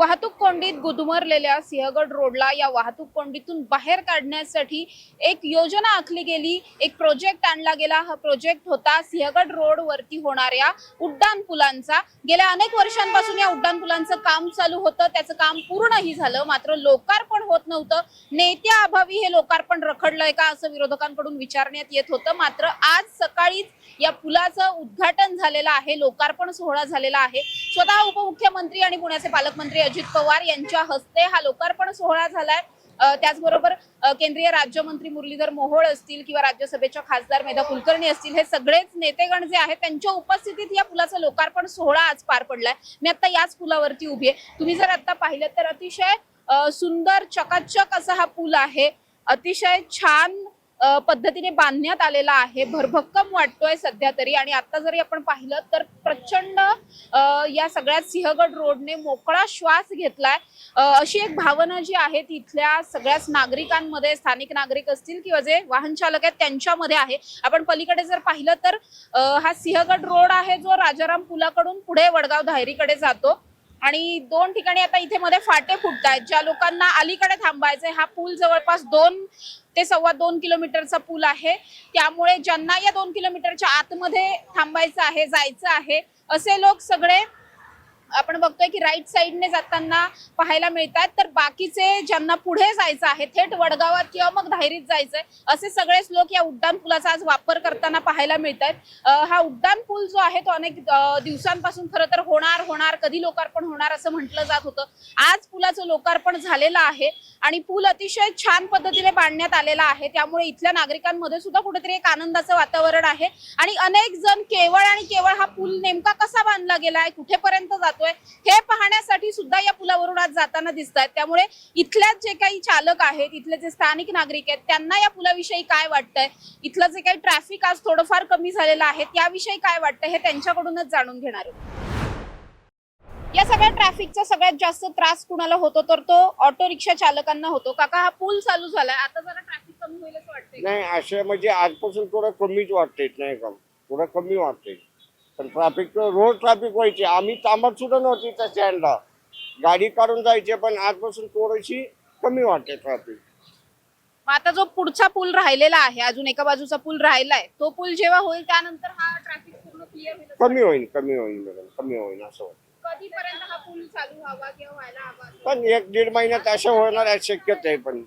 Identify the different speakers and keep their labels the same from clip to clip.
Speaker 1: वाहतूक कोंडीत गुदमरलेल्या सिंहगड रोडला या वाहतूक कोंडीतून बाहेर काढण्यासाठी एक योजना आखली गेली. एक प्रोजेक्ट आणला गेला. हा प्रोजेक्ट होता सिंहगड रोड वरती होणाऱ्या उड्डाण पुलांचा. गेल्या अनेक वर्षांपासून या उड्डाण पुलांचं काम चालू होतं. त्याचं काम पूर्णही झालं. मात्र लोकार्पण होत नव्हतं. नेत्या अभावी हे लोकार्पण रखडलंय का असं विरोधकांकडून विचारण्यात येत होतं. मात्र आज सकाळीच या पुलाचं उद्घाटन झालेलं आहे. लोकार्पण सोहळा झालेला आहे. स्वतः उपमुख्यमंत्री आणि पुण्याचे पालकमंत्री अजित पवार यांच्या हस्ते हा लोकार्पण सोहळा झालाय. त्याचबरोबर केंद्रीय राज्यमंत्री मुरलीधर मोहोळ असतील किंवा राज्यसभेच्या खासदार मेधा कुलकर्णी असतील हे सगळेच नेतेगण जे आहेत त्यांच्या उपस्थितीत या पुलाचं लोकार्पण सोहळा आज पार पडलाय. मी आता याच पुलावरती उभी आहे. तुम्ही जर आता पाहिलं तर अतिशय सुंदर चकाचक असा हा पूल आहे. अतिशय छान पद्धतीने बांधण्यात आलेला आहे. भरभक्कम वाटतोय सध्या तरी. आणि आता जरी आपण पाहिलं तर प्रचंड या सगळ्या सिंहगड रोडने मोकळा श्वास घेतलाय. अशी एक भावना जी आहे तिथल्या सगळ्याच नागरिकांमध्ये स्थानिक नागरिक असतील किंवा जे वाहन चालक आहेत त्यांच्यामध्ये आहे. आपण पलीकडे जर पाहिलं तर हा सिंहगड रोड आहे जो राजाराम पुलाकडून पुढे वडगाव धायरीकडे जातो. आणि दोन ठिकाणी आता इथे मध्ये फाटे फुटत आहेत ज्या लोकांना अलीकडे थांबायचंय हा पूल जवळपास दोन ते सव्वा दोन किलोमीटरचा पूल आहे. त्यामुळे ज्यांना या दोन किलोमीटरच्या आतमध्ये थांबायचं आहे जायचं आहे असे लोक सगळे आपण बघतोय की राईट साईडने जाताना पाहायला मिळतात. तर बाकीचे ज्यांना पुढे जायचं आहे थेट वडगावात किंवा मग धायरीत जायचंय असे सगळेच लोक या उड्डाण पुलाचा आज वापर करताना पाहायला मिळतात हा उड्डाण पूल जो आहे तो अनेक दिवसांपासून खरं तर होणार होणार कधी लोकार्पण होणार असं म्हटलं जात होतं. आज पुलाचं लोकार्पण झालेलं आहे आणि पूल अतिशय छान पद्धतीने बांधण्यात आलेला आहे. त्यामुळे इथल्या नागरिकांमध्ये सुद्धा कुठेतरी एक आनंदाचं वातावरण आहे. आणि अनेक जण केवळ आणि केवळ हा पूल नेमका कसा बांधला गेला आहे कुठेपर्यंत जातो जातोय हे पाहण्यासाठी सुद्धा या पुलावरून आज जाताना दिसत आहेत त्यामुळे इथल्या जे काही चालक आहेत इथले जे स्थानिक नागरिक आहेत त्यांना या पुलाविषयी काय वाटतंय? इथलं जे काही ट्रॅफिक आज थोडंफार कमी झालेलं आहे त्याविषयी काय वाटतंय हे त्यांच्याकडूनच जाणून घेणार आहोत. या सगळ्या ट्रॅफिकचा सगळ्यात जास्त त्रास कुणाला होतो? तर तो ऑटो रिक्षा चालकांना होतो. काका हा पूल चालू झालाय. आता जरा ट्रॅफिक कमी होईल असं वाटतंय
Speaker 2: नाही असे म्हणजे आजपासून थोडं कमीच वाटते नाही का? थोडं कमी वाटते पण ट्रॅफिक रोड ट्रॅफिक व्हायचे. आम्ही थांबत सुद्धा नव्हती त्या स्टँडला गाडी काढून जायचे पण आजपासून थोडीशी कमी वाटते ट्रॅफिक
Speaker 1: मग आता जो पुढचा पूल राहिलेला आहे अजून एका बाजूचा पूल राहिलाय तो पूल जेव्हा होईल त्यानंतर हा ट्रॅफिक पूर्ण क्लिअर होईल असं
Speaker 2: कमी होईल कमी होईल मॅडम कमी होईल असं वाटतं.
Speaker 1: कधीपर्यंत हा पूल चालू व्हावा किंवा व्हायला हवा?
Speaker 2: पण एक दीड महिन्यात असं होणार आहे शक्यता आहे पण.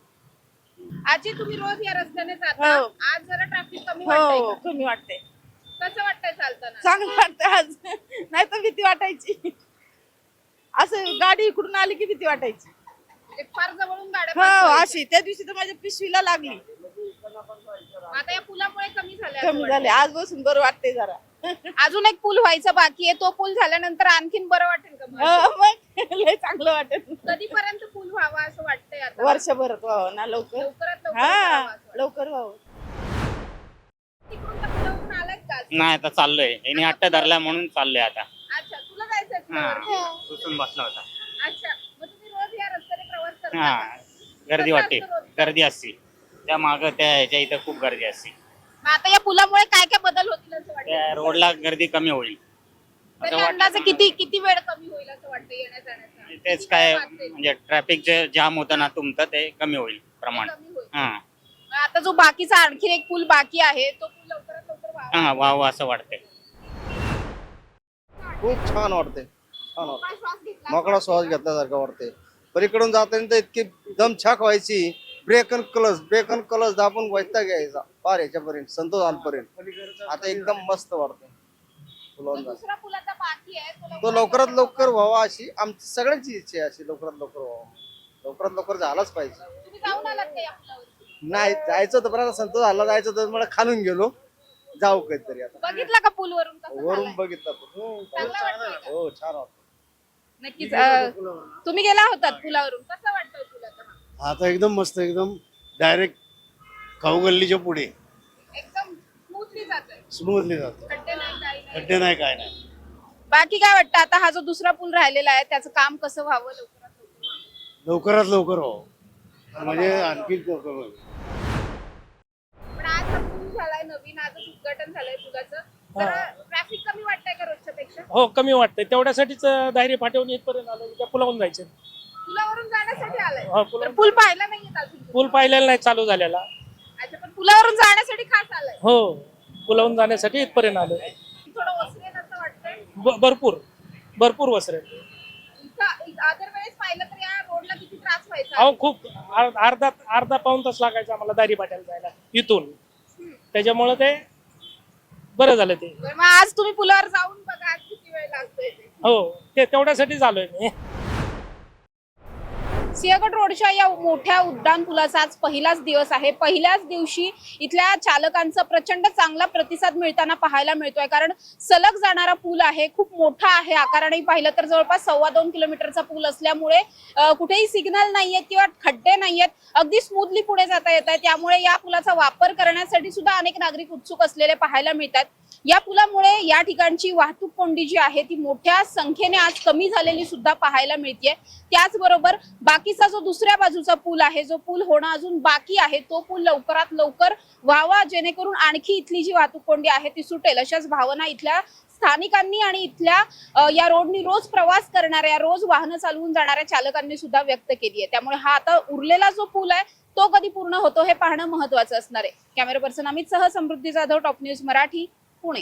Speaker 1: आजी तुम्ही रोज या रस्त्याने जाता.
Speaker 3: हो.
Speaker 1: आज जरा ट्रॅफिक कमी वाटतंय
Speaker 3: हो
Speaker 1: का?
Speaker 3: कमी वाटते
Speaker 1: कसं वाटतंय चालताना?
Speaker 3: चांगलं वाटतं आज. नाही तर भीती वाटायची. असं गाडी इकडून आली की भीती वाटायची.
Speaker 1: म्हणजे फार जवळून गाड्या
Speaker 3: हो
Speaker 1: पास.
Speaker 3: अशी. त्या दिवशी तर माझ्या पिशवीला लागली.
Speaker 1: आता या पुलामुळे कमी झाले असं
Speaker 3: कमी
Speaker 1: वाटतंय.
Speaker 3: झाले आज बसून बरं वाटते जरा.
Speaker 1: अजून एक पूल व्हायचा बाकी आहे. तो पूल झाल्यानंतर आणखीन बरं वाटेल का मग?
Speaker 3: हो, मग लय चांगलं वाटत
Speaker 1: कधीपर्यंत पूल व्हावा असं वाटतंय आता?
Speaker 3: वर्षभर व्हावं ना लवकर?
Speaker 1: लवकरात लवकर
Speaker 3: हा
Speaker 1: असं वाटतंय.
Speaker 3: लवकर व्हावं.
Speaker 4: नाही आता चाललोय. यांनी अट्टा धरला म्हणून चाललोय आता.
Speaker 1: अच्छा तुला जायचंय
Speaker 4: हा? उचून बसला होता.
Speaker 1: अच्छा मग तुम्ही रोज या रस्त्याने प्रवास करता
Speaker 4: हा? गर्दी वाटते? गर्दी असते. त्या माग त्या ह्याच्या इथं खूप गर्दी असते.
Speaker 1: मग आता या पुलामुळे काय काय बदल होतील असं वाटतं?
Speaker 4: त्या रोडला गर्दी कमी होईल. असं
Speaker 1: त्याच्या अंदाजे
Speaker 4: वाटतं
Speaker 1: किती किती वेळ कमी होईल असं वाटतं येण्या जाण्याचा
Speaker 4: तेच काय? म्हणजे ट्रॅफिक जे जाम होतं ना तुमचं ते कमी होईल प्रमाण.
Speaker 1: कमी होईल.
Speaker 4: हा.
Speaker 1: मग आता जो बाकीचा आणखीन एक पूल बाकी आहे तो पूल
Speaker 4: हा व्हावं असं वाटतंय.
Speaker 5: खूप छान वाटते छान वाटते मोकळा श्वास घेतल्यासारखं वाटते पलीकडून जाताना तर इतकी दमछाक व्हायची. ब्रेक अन क्लच ब्रेक अन क्लच दाबून वैता घ्यायचा पार याच्यापर्यंत संतोषांपर्यंत. आता एकदम मस्त वाटते फुलावून जात. तो लवकरात लवकर व्हावा अशी आमची सगळ्यांची इच्छा आहे अशी लवकरात लवकर व्हावा लवकरात लवकर झालाच पाहिजे. नाही जायचं होतं पण आता संतोष झाला जायचं होतं मला खालून गेलो. जाऊ काहीतरी आता.
Speaker 1: बघितला का पूल वरून
Speaker 5: वरून? बघितलं. हो,
Speaker 1: चांगला वाटतोय का?
Speaker 5: हो छान वाटतं
Speaker 1: नक्कीच अं, तुम्ही गेला होतात पुलावरून. कसं वाटतंय पूल आता हा?
Speaker 6: आता एकदम मस्त एकदम डायरेक्ट खाऊगल्लीच्या पुढे.
Speaker 1: एकदम स्मूथली जातोय.
Speaker 6: स्मूथली जातो
Speaker 1: खड्डे नाही काही नाही.
Speaker 6: खड्डे नाही काय नाही.
Speaker 1: बाकी काय वाटतं? आता हा जो दुसरा पूल राहिलेला आहे त्याचं काम कसं व्हावं? लवकरात लवकर? व्हावं?
Speaker 6: लवकरात लवकर हो. म्हणजे आणखी लवकर होईल.
Speaker 1: नवीन आजच उद्घाटन झालंय पुलाचं तर ट्रॅफिक कमी वाटतंय का रोजच्या पेक्षा
Speaker 7: हो कमी वाटतंय. तेवढ्यासाठीच अं, दायरे फाट्यावरून इथपर्यंत आलो उद्या पुलावून जायचं
Speaker 1: पुलावरून जाण्यासाठी आलाय?
Speaker 7: हो
Speaker 1: तर
Speaker 7: पुला
Speaker 1: पूल पाहिला नाहीये अजून
Speaker 7: पूल पाहिलेला नाही चालू झालेला.
Speaker 1: अच्छा पण पुलावरून जाण्यासाठी खास आलाय.
Speaker 7: हो पुलावून जाण्यासाठी इथपर्यंत आलो
Speaker 1: थोडं वसरेल असं वाटतंय.
Speaker 7: ब- भरपूर. भरपूर वसरे
Speaker 1: अदर वेळेस पाहिलं तर या रोडला किती त्रास व्हायचा?
Speaker 7: अहो खूप अर- अर्धा अर्धा पाऊन तास लागायचा आम्हाला दारी पाट्याला जायला. इथून. त्याच्यामुळे ते बरं झालं ते.
Speaker 1: बरं, मग आज तुम्ही पुलावर जाऊन बघा आज किती वेळ लागतोय ते.
Speaker 7: हो ते तेवढ्यासाठीच आलोय मी.
Speaker 1: सिंहगड रोडच्या या मोठ्या उड्डाण पुलाचा आज पहिलाच दिवस आहे. पहिल्याच दिवशी इथल्या चालकांचा प्रचंड चांगला प्रतिसाद मिळताना पाहायला मिळतोय. कारण सलग जाणारा पूल आहे खूप मोठा आहे आकाराने पाहिलं तर जवळपास सव्वा दोन किलोमीटरचा पूल असल्यामुळे कुठेही सिग्नल नाहीयेत किंवा खड्डे नाहीयेत. अगदी स्मूथली पुढे जाता येत आहे त्यामुळे या पुलाचा वापर करण्यासाठी सुद्धा अनेक नागरिक उत्सुक असलेले पाहायला मिळतात. या पुलामुळे या ठिकाणची वाहतूक कोंडी जी आहे ती मोठ्या संख्येने आज कमी झालेली सुद्धा पाहायला मिळते त्याचबरोबर बाकीचा जो दुसऱ्या बाजूचा पूल आहे जो पूल होणं अजून बाकी आहे तो पूल लवकरात लवकर व्हावा जेणेकरून आणखी इथली जी वाहतूक कोंडी आहे ती सुटेल. अशाच भावना इथल्या स्थानिकांनी आणि इथल्या या रोडनी रोज प्रवास करणाऱ्या रोज वाहनं चालवून जाणाऱ्या चालकांनी सुद्धा व्यक्त केली आहे. त्यामुळे हा आता उरलेला जो पूल आहे तो कधी पूर्ण होतो हे पाहणं महत्वाचं असणार आहे. कॅमेरा पर्सन अमित सह Samruddhi Jadhav top news Marathi Pune.